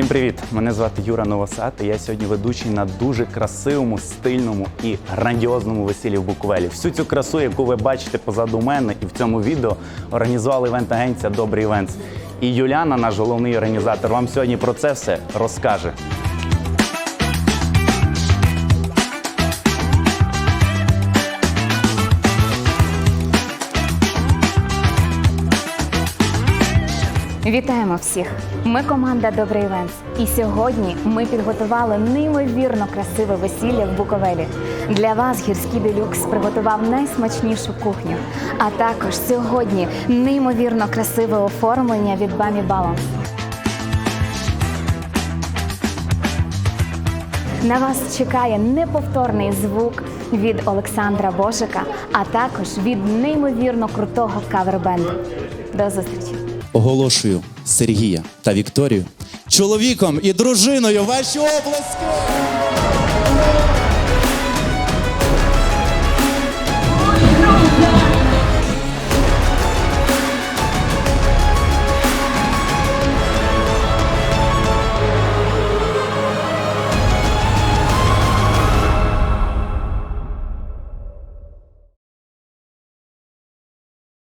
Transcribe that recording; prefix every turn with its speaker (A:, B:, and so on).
A: привіт! Мене звати Юра Новосад. і Я сьогодні ведучий на дуже красивому, стильному і грандіозному весіллі в Буковелі. Всю цю красу, яку ви бачите позаду мене, і в цьому відео організувала івент-агенція Добрий Івентс. І Юляна, наш головний організатор, вам сьогодні про це все розкаже.
B: Вітаємо всіх! Ми команда Добрий Івентс. І сьогодні ми підготували неймовірно красиве весілля в Буковелі. Для вас гірський делюкс приготував найсмачнішу кухню. А також сьогодні неймовірно красиве оформлення від Бамі Баланс. На вас чекає неповторний звук від Олександра Божика, а також від неймовірно крутого кавербенду. До зустрічі!
C: Оголошую Сергія та Вікторію чоловіком і дружиною ваші обласки.